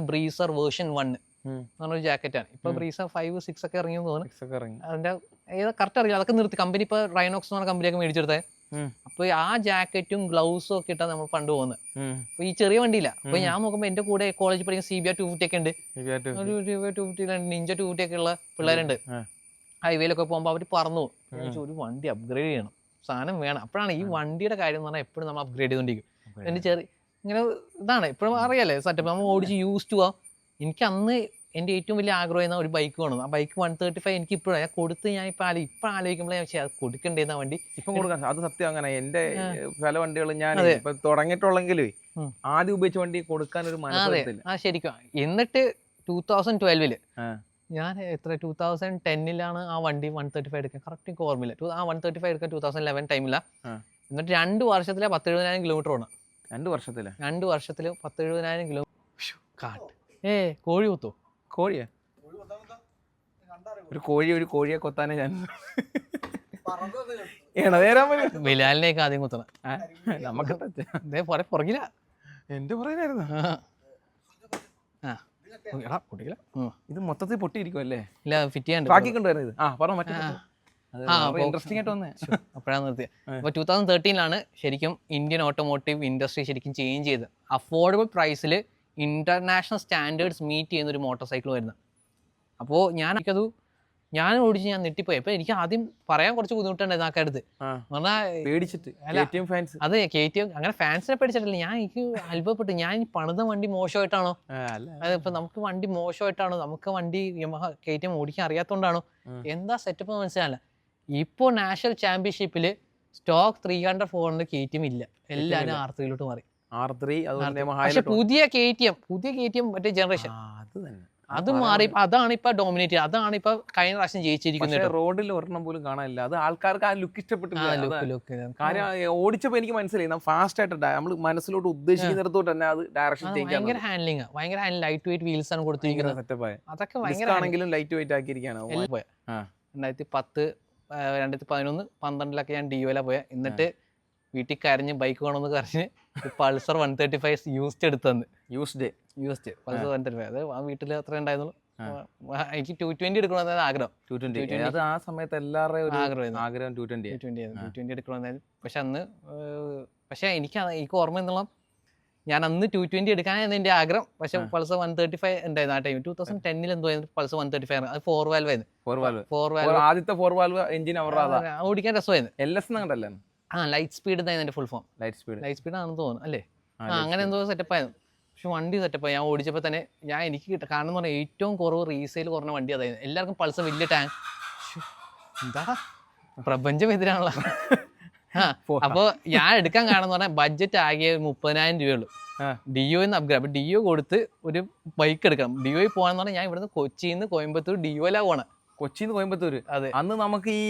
ബ്രീസർ version one പറഞ്ഞൊരു ജാക്കറ്റാണ്. ഇപ്പൊ ബ്രീസർ five six ഒക്കെ ഇറങ്ങി തോന്നുന്നു. അതിന്റെ ഏതാ കറക്റ്റ് അറിയില്ല. അതൊക്കെ നിർത്തി. കമ്പനി ഇപ്പൊ റൈനോക്സ് എന്ന് പറഞ്ഞ കമ്പനിയൊക്കെ മേടിച്ചെടുത്തത് ഉം. അപ്പൊ ആ ജാക്കറ്റും ഗ്ലൗസും ഒക്കെ ഇട്ടാ നമ്മൾ പണ്ട് പോകുന്നത്. അപ്പൊ ഈ ചെറിയ വണ്ടിയില്ല. അപ്പൊ ഞാൻ നോക്കുമ്പോ എന്റെ കൂടെ കോളേജ് പഠിക്കുന്ന C B R two fifty ഒക്കെ ഉണ്ട്. Two fifty Ninja two fifty ഒക്കെ ഉള്ള പിള്ളേരുണ്ട്. ഹൈവേയിലൊക്കെ പോകുമ്പോൾ അവർ പറഞ്ഞു ഒരു വണ്ടി അപ്ഗ്രേഡ് ചെയ്യണം. സാധനം വേണം. അപ്പോഴാണ് ഈ വണ്ടിയുടെ കാര്യം എന്ന് പറഞ്ഞാൽ എപ്പോഴും നമ്മൾ അപ്ഗ്രേഡ് ചെയ്തുകൊണ്ടിരിക്കും എന്റെ ചെറിയ ഇങ്ങനെ ഇതാണ്. ഇപ്പോഴും അറിയാലേ സെറ്റപ്പ് നമ്മൾ ഓടിച്ച് യൂസ് ടു ആ. എനിക്ക് അന്ന് എന്റെ ഏറ്റവും വലിയ ആഗ്രഹം എന്ന ഒരു ബൈക്ക് വേണം. ആ ബൈക്ക് വൺ തേർട്ടി ഫൈവ് എനിക്ക് ഇപ്പോഴും ഞാൻ കൊടുത്ത് ഞാൻ ഇപ്പം ആലോ ഇപ്പം ആലോചിക്കുമ്പോൾ ഞാൻ അത് കൊടുക്കണ്ടേന്ന വണ്ടി. ഇപ്പം കൊടുക്കാൻ അത് സത്യം അങ്ങനെ. എന്റെ. പല വണ്ടികളും ഞാൻ ഇപ്പം തുടങ്ങിയിട്ടുള്ളെങ്കിൽ ആദ്യം ഉപയോഗിച്ച വണ്ടി കൊടുക്കാൻ ഒരു ആ, ശരിക്കും. എന്നിട്ട് ടൂ തൗസൻഡ് ട്വൽവിൽ ഞാൻ എത്ര? ടൂ തൗസൻഡ് ടെന്നിലാണ് ആ വണ്ടി വൺ തേർട്ടി ഫൈവ് എടുക്കാൻ. കറക്റ്റ് എനിക്ക് ഓർമ്മയില്ല. ആ വൺ തേർട്ടി ഫൈവ് എടുക്കാൻ ടൂ തൗസൻഡ് ലെവൻ ടൈമില്ല എന്നിട്ട് രണ്ട് വർഷത്തിലെ പത്ത് എഴുപതിനായിരം കിലോമീറ്റർ ഓണം രണ്ട് വർഷത്തിൽ? രണ്ട് വർഷത്തിൽ പത്ത് എഴുപതിനായിരം കിലോമീറ്റർ കാട്ട്. ഏ കോഴി കുത്തോ? കോഴിയാ? ഒരു കോഴി ഒരു കോഴിയെ കൊത്താനേ ഞാൻ ഏണ നേരാൻ പറ്റും? ബിലാലിനെയൊക്കെ ആദ്യം കുത്തണം. നമുക്ക് പുറകില. എന്റെ പറയാനായിരുന്നു ആ. എടാ പൊട്ടിക്കില്ല ഇത് മൊത്തത്തിൽ പൊട്ടിയിരിക്കും അല്ലേ ഇല്ല ഫിറ്റ് ചെയ്യാണ്ട് ബാക്കി കൊണ്ടുവരുന്നത്. ഇത്. ആ പറഞ്ഞു മറ്റേ ആ. ഇൻട്രസ്റ്റിംഗ് ആയിട്ട് വന്നേ. അപ്പോഴാണ് നിർത്തിയത് അപ്പോൾ ടൂ തൗസൻഡ് തേർട്ടീനിലാണ് ശരിക്കും ഇന്ത്യൻ ഓട്ടോമോട്ടീവ് ഇൻഡസ്ട്രി ശരിക്കും ചേഞ്ച് ചെയ്ത് അഫോർഡബിൾ പ്രൈസിൽ ഇന്റർനാഷണൽ സ്റ്റാൻഡേർഡ്സ് മീറ്റ് ചെയ്യുന്ന ഒരു മോട്ടോർ സൈക്കിൾ വരുന്നത്. അപ്പോൾ ഞാൻ എനിക്കത് ഞാൻ ഓടിച്ച് ഞാൻ നെട്ടിപ്പോയി അപ്പോൾ എനിക്ക് ആദ്യം പറയാൻ കുറച്ച് ബുദ്ധിമുട്ടുണ്ടായിരുന്നു ആ കാര്യത്ത് ആ. പേടിച്ചിട്ട്. അത് കെ ടി എം അങ്ങനെ ഫാൻസിനെ പേടിച്ചിട്ടില്ല. ഞാൻ എനിക്ക് അത്ഭുതപ്പെട്ടു. ഞാൻ പണിത വണ്ടി മോശമായിട്ടാണോ? അല്ല. അതിപ്പോ നമുക്ക് വണ്ടി മോശമായിട്ടാണോ? നമുക്ക് വണ്ടി കെ ടി എം ഓടിക്കാൻ അറിയാത്തോണ്ടാണോ? എന്താ സെറ്റപ്പ് മനസ്സിലാവില്ല ഇപ്പോൾ നാഷണൽ ചാമ്പ്യൻഷിപ്പിൽ stock three hundred four hundred K T M ഇല്ല. എല്ലാവരും ആർ ത്രീയിലോട്ട് മാറി. ആർ ത്രീ പക്ഷെ പുതിയ കെ ടി എം പുതിയ കെ ടി എം മറ്റേ ജനറേഷൻ അത് തന്നെ. അത് മാറി അതാണ് ഇപ്പൊ ഡോമിനേറ്റ് അതാണ് ഇപ്പൊ കഴിഞ്ഞ പ്രാവശ്യം ജയിച്ചിരിക്കുന്നത് റോഡിൽ ഒരെണ്ണം പോലും കാണാനില്ല. അത് ആൾക്കാർക്ക് ആ ലുക്ക് ഇഷ്ടപ്പെട്ടില്ല. കാര്യം ഓടിച്ചപ്പോ എനിക്ക് മനസ്സിലായി. ഫാസ്റ്റ് ആയിട്ട് നമ്മൾ മനസ്സിലോട്ട് ഉദ്ദേശിക്കുന്നിടത്തോട്ട് തന്നെ അത് ഡയറക്ഷൻ ഭയങ്കര ഹാൻഡ്ലിംഗ് ഭയങ്കര ഹാൻഡിൽ ലൈറ്റ് വെയിറ്റ് വീൽസ് ആണ് കൊടുത്തിരിക്കുന്നത്. അതൊക്കെ ഭയങ്കര ആണെങ്കിലും ലൈറ്റ് വെയിറ്റ് ആക്കിയിരിക്കാണ് എല്ലാം രണ്ടായിരത്തി പത്ത് രണ്ടായിരത്തി പതിനൊന്ന് പന്ത്രണ്ടിലൊക്കെ ഞാൻ ഡിയോയില പോയ. എന്നിട്ട് വീട്ടിൽ കരഞ്ഞ് ബൈക്ക് വേണമെന്ന് കരഞ്ഞ് Pulsar one thirty five used എടുത്തു used use used Pulsar one thirty five. അത് ആ വീട്ടിൽ അത്ര ഉണ്ടായിരുന്നുള്ളൂ. എനിക്ക് ടു ട്വന്റി എടുക്കണമെന്നാണ് ആഗ്രഹം. Two twenty 220. അത് ആ സമയത്ത് എല്ലാവരുടെയും ആഗ്രഹം ആഗ്രഹം ടു ട്വന്റി ടു ട്വന്റി എടുക്കണമെന്നായിരുന്നു. പക്ഷെ അന്ന് പക്ഷെ എനിക്ക് എനിക്ക് ഓർമ്മ എന്നുള്ള ഞാൻ അന്ന് ടു ട്വന്റി എടുക്കാനായിരുന്നു എന്റെ ആഗ്രഹം. പക്ഷെ pulse Pulsar one thirty five ഉണ്ടായിരുന്നു ആ ടൈം ടൂ തൗസൻഡ് ടെന്നിൽ എന്തോ പൾസർ വൺ തേർട്ടി ഫൈവ് അത് ഫോർ വാൽവ് ആയിരുന്നു. ഫോർ വാൽവ് ആദ്യത്തെ ഫോർ വാൽവ് എഞ്ചിൻ ഓടിക്കാൻ രസമായിരുന്നു. എൽ എസ് കണ്ടല്ലേ? ആ ലൈറ്റ് സ്പീഡ് എന്നായിരുന്നു എന്റെ full form light speed light speed ആണെന്ന് തോന്നുന്നു അല്ലേ? ആ അങ്ങനെ എന്തോ സെറ്റപ്പ് ആയിരുന്നു. പക്ഷെ വണ്ടി സെറ്റപ്പ് ഞാൻ ഓടിച്ചപ്പോൾ തന്നെ ഞാൻ എനിക്ക് കിട്ടും കാരണം എന്ന് പറഞ്ഞാൽ ഏറ്റവും കുറവ് റീസെയിൽ കുറഞ്ഞ വണ്ടി അതായിരുന്നു. എല്ലാവർക്കും പൾസർ വലിയ ടാങ്ക് എന്താ പ്രപഞ്ചം എതിരാണല്ലോ. ആ അപ്പോൾ ഞാൻ എടുക്കാൻ കാണുന്ന പറഞ്ഞാൽ ബഡ്ജറ്റ് ആകെ മുപ്പതിനായിരം രൂപയുള്ളൂ. ഡിഒ എന്ന് അപ്ഗ്രേഡ് അപ്പോൾ ഡിഒ കൊടുത്ത് ഒരു ബൈക്ക് എടുക്കണം. ഡിഒ പോകാന്ന് പറഞ്ഞാൽ ഞാൻ ഇവിടുന്ന് കൊച്ചിയിൽ നിന്ന് കോയമ്പത്തൂർ ഡിയോയിലാണ് പോകണം കൊച്ചിന്ന് കോയമ്പത്തൂർ അതെ. അന്ന് നമുക്ക് ഈ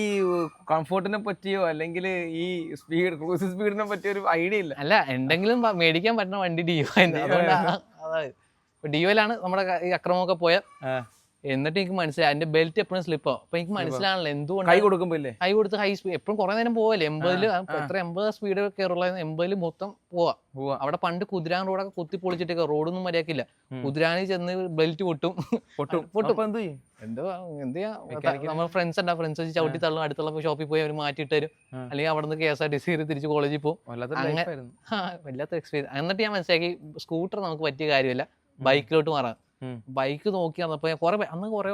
കംഫോർട്ടിനെ പറ്റിയോ അല്ലെങ്കിൽ ഈ സ്പീഡ് ക്രൂസ് സ്പീഡിനെ പറ്റിയോ ഒരു ഐഡിയ ഇല്ല. അല്ല എന്തെങ്കിലും മേടിക്കാൻ പറ്റുന്ന വണ്ടി ഡിഒ അതായത്. ഡിയോയിലാണ് നമ്മുടെ അക്രമൊക്കെ ഈ അക്രമമൊക്കെ പോയ. എന്നിട്ട് എനിക്ക് മനസ്സിലായി. അതിന്റെ ബെൽറ്റ് എപ്പോഴും സ്ലിപ്പ് ആവും അപ്പൊ എനിക്ക് മനസ്സിലാണല്ലോ എന്തുകൊണ്ട് കൈ കൊടുക്കുമ്പോ ഇല്ലേ കൈ കൊടുത്ത് ഹൈ സ്പീഡ് എപ്പോഴും കുറെ നേരം പോവല്ലേ? എൺപതിൽ ആ. എത്ര എൺപത് സ്പീഡ് കയറുള്ള എൺപതിൽ മൊത്തം പോവാ. അവിടെ പണ്ട് കുതിരാൻ റോഡൊക്കെ കുത്തി പൊളിച്ചിട്ടൊക്കെ റോഡൊന്നും മര്യാദക്കില്ല. കുതിരാനിൽ ചെന്ന് ബെൽറ്റ് പൊട്ടും. പൊട്ടും. പൊട്ടും. എന്ത് എന്തോ നമ്മൾ ഫ്രണ്ട്സ് ഉണ്ടാവും ഫ്രണ്ട്സ് വെച്ച് ചവിട്ടി തള്ളും. അടുത്തുള്ള ഷോപ്പിൽ പോയി അവർ മാറ്റിയിട്ട് തരും. അല്ലെങ്കിൽ അവിടെ നിന്ന് K S R T C തിരിച്ച് കോളേജിൽ പോകും വല്ലാത്ത എക്സ്പീരിയൻസ് എന്നിട്ട് ഞാൻ മനസ്സിലാക്കി സ്കൂട്ടർ നമുക്ക് പറ്റിയ കാര്യമല്ല. ബൈക്കിലോട്ട് മാറാം. ബൈക്ക് നോക്കി വന്നപ്പോൾ ഞാൻ കുറേ അന്ന് കുറേ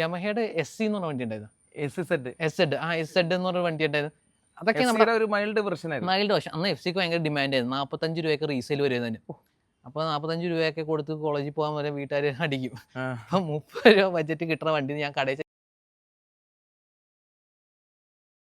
യമഹയുടെ എസ് സി എന്ന് പറഞ്ഞ വണ്ടി ഉണ്ടായിരുന്നു. എസ് സെഡ് എസ് സെഡ് ആ എസ് സെഡ് എന്ന് പറഞ്ഞ വണ്ടി ഉണ്ടായിരുന്നു. അതൊക്കെ നമ്മുടെ ഒരു മൈൽഡ് വെർഷൻ ആയിരുന്നു. മൈൽഡ് വശം അന്ന് എഫ് സിക്ക് ഭയങ്കര ഡിമാൻഡ് ആയിരുന്നു. നാൽപ്പത്തഞ്ച് രൂപയൊക്കെ റീസെയിൽ വരുന്നതിന് അപ്പോൾ നാൽപ്പത്തഞ്ച് രൂപയൊക്കെ കൊടുത്ത് കോളേജിൽ പോകാൻ വരെ വീട്ടുകാർ അടിക്കും. അപ്പോൾ അപ്പം മുപ്പത് രൂപ ബഡ്ജറ്റ് കിട്ടുന്ന വണ്ടി ഞാൻ കടയിൽ